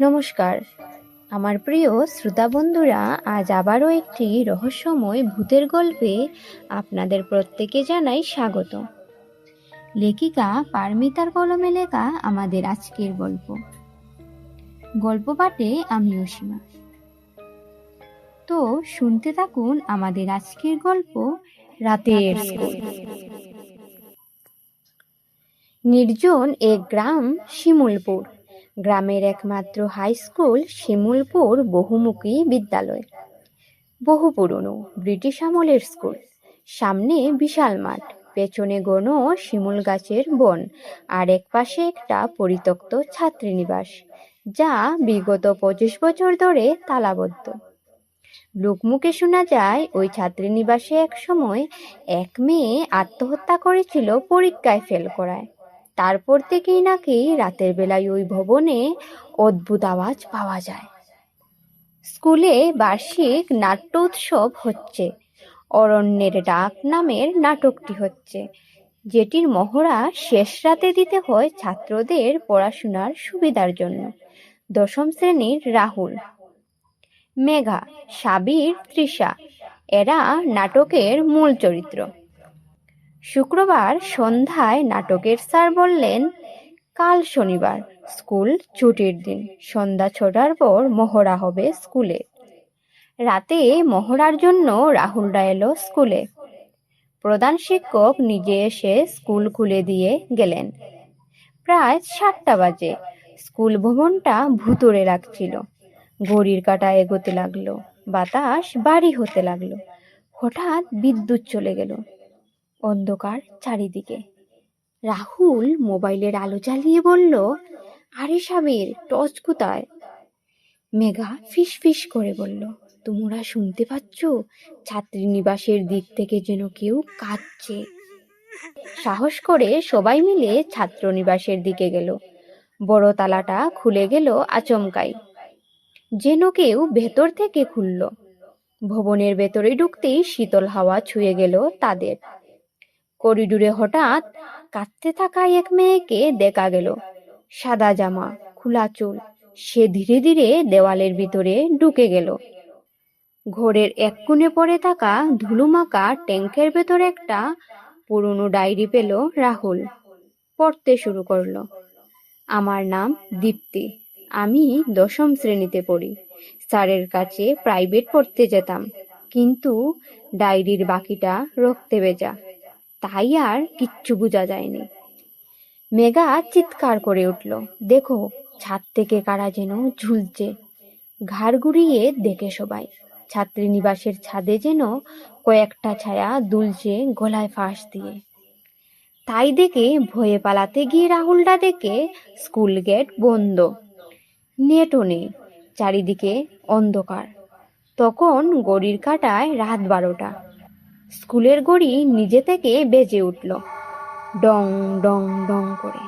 নমস্কার। আমার প্রিয় শ্রোতা বন্ধুরা, আজ আবারও একটি রহস্যময় ভূতের গল্পে আপনাদের প্রত্যেকে জানাই স্বাগত। লেখিকা পারমিতার কলমে লেখা আমাদের আজকের গল্প। গল্প পাঠে আমি অসীমা। তো শুনতে থাকুন আমাদের আজকের গল্প রাতের নির্জন এক গ্রাম শিমুলপুর। গ্রামের একমাত্র হাই স্কুল শিমুলপুর বহুমুখী বিদ্যালয়। বহু পুরনো ব্রিটিশ আমলের স্কুল সামনে বিশাল মাঠ, পেছনে গণ শিমুল গাছের বন আর এক পাশে একটা পরিত্যক্ত ছাত্রীনিবাস, যা বিগত পঁচিশ বছর ধরে তালাবদ্ধ। লোকমুখে শোনা যায়, ওই ছাত্রীনিবাসে এক সময় এক মেয়ে আত্মহত্যা করেছিল পরীক্ষায় ফেল করায়। তারপর থেকেই নাকি রাতের বেলায় ওই ভবনে অদ্ভুত আওয়াজ পাওয়া যায়। স্কুলে বার্ষিক নাট্য উৎসব হচ্ছে। অরণ্যের ডাক নামের নাটকটি হচ্ছে, যেটির মহড়া শেষ রাতে দিতে হয় ছাত্রদের পড়াশোনার সুবিধার জন্য। দশম শ্রেণির রাহুল, মেঘা, সাবির, তৃষা, এরা নাটকের মূল চরিত্র। শুক্রবার সন্ধ্যায় নাটকের স্যার বললেন, কাল শনিবার, স্কুল ছুটির দিন। সন্ধ্যা ছটার পর মহড়া হবে স্কুলে। রাতে মহড়ার জন্য রাহুলরা এলো স্কুলে। প্রধান শিক্ষক নিজে এসে স্কুল খুলে দিয়ে গেলেন। প্রায় সাতটা বাজে। স্কুল ভবনটা ভুতুরে লাগছিল। ঘড়ির কাটা এগোতে লাগল। বাতাস বাড়ি হতে লাগল। হঠাৎ বিদ্যুৎ চলে গেল। অন্ধকার চারিদিকে। রাহুল মোবাইলের আলো জ্বালিয়ে বলল, আরে সাবির টর্চ কোথায়? মেঘা ফিস ফিস করে বলল, তোমরা শুনতে পাচ্ছ? ছাত্রীনিবাসের দিক থেকে যেন কেউ কাঁদছে। সাহস করে সবাই মিলে ছাত্রনিবাসের দিকে গেল। বড় তালাটা খুলে গেল আচমকাই। যেন কেউ ভেতর থেকে খুলল। ভবনের ভেতরে ঢুকতেই শীতল হাওয়া ছুঁয়ে গেল তাদের। করিডোরে হঠাৎ কাঁদতে থাকা এক মেয়েকে দেখা গেল। সাদা জামা, খোলা চুল, সে ধীরে ধীরে দেওয়ালের ভিতরে ঢুকে গেল। ঘরের এক কোণে পড়ে থাকা ধুলুমাকা ট্যাঙ্কের ভেতর একটা পুরনো ডায়েরি পেল রাহুল। পড়তে শুরু করল। আমার নাম দীপ্তি। আমি দশম শ্রেণীতে পড়ি। স্যারের কাছে প্রাইভেট পড়তে যেতাম। কিন্তু ডায়েরির বাকিটা রক্তে ভেজা। তাই আর কিচ্ছু বোঝা যায়নি। মেঘা চিৎকার করে উঠল, দেখো, ছাদ থেকে কারা যেন ঝুলছে। ঘাড় ঘুরিয়ে দেখে সবাই ছাত্রীনিবাসের ছাদে যেন কয়েকটা ছায়া দুলছে গলায় ফাঁস দিয়ে। তাই দেখে ভয়ে পালাতে গিয়ে রাহুলটা দেখে স্কুল গেট বন্ধ। নেটও নেই, চারিদিকে অন্ধকার। তখন গড়ির কাটায় রাত বারোটা। স্কুলের গড়ি নিজে থেকে বেজে উঠল। ডং ডং ডং করে।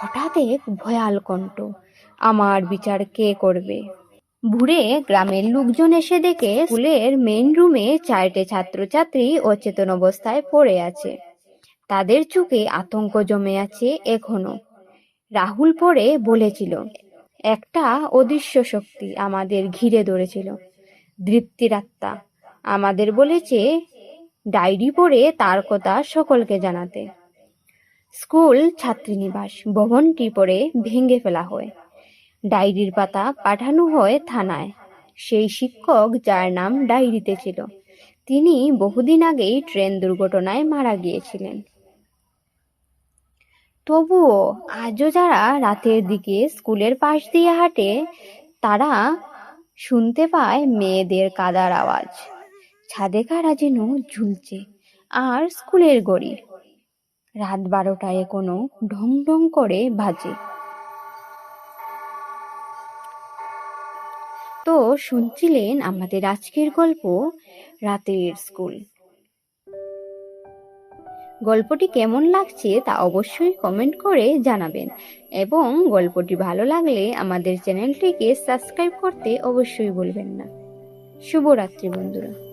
হঠাৎ এক ভয়াল কণ্ঠ, আমার বিচার কে করবে? ভুরে গ্রামের লোকজন এসে দেখে স্কুলের মেইন রুমে চারটে ছাত্রছাত্রী অচেতন অবস্থায় পড়ে আছে। তাদের চোখে আতঙ্ক জমে আছে এখনও। রাহুল পরে বলেছিল, একটা অদৃশ্য শক্তি আমাদের ঘিরে ধরেছিল। দৃপ্তির আত্মা আমাদের বলেছে ডায়েরি পড়ে তার কথা সকলকে জানাতে। স্কুল, ছাত্রীনিবাস, ভবনটি পড়ে ভেঙে ফেলা হয়। ডায়েরির পাতা পাঠানো হয় থানায়। সেই শিক্ষক, যার নাম ডায়েরিতে ছিল, তিনি বহুদিন আগেই ট্রেন দুর্ঘটনায় মারা গিয়েছিলেন। তবুও আজও যারা রাতের দিকে স্কুলের পাশ দিয়ে হাঁটে, তারা শুনতে পায় মেয়েদের কাদার আওয়াজ। ছাদে কারা যেন ঝুলছে, আর স্কুলের গড়ি। রাত বারোটায় কোনো ঢং ঢং করে বাজে। তো শুনছিলেন আমাদের আজকের গল্প, রাতের স্কুল। গল্পটি কেমন লাগছে তা অবশ্যই কমেন্ট করে জানাবেন, এবং গল্পটি ভালো লাগলে আমাদের চ্যানেলটিকে সাবস্ক্রাইব করতে অবশ্যই বলবেন না। শুভরাত্রি বন্ধুরা।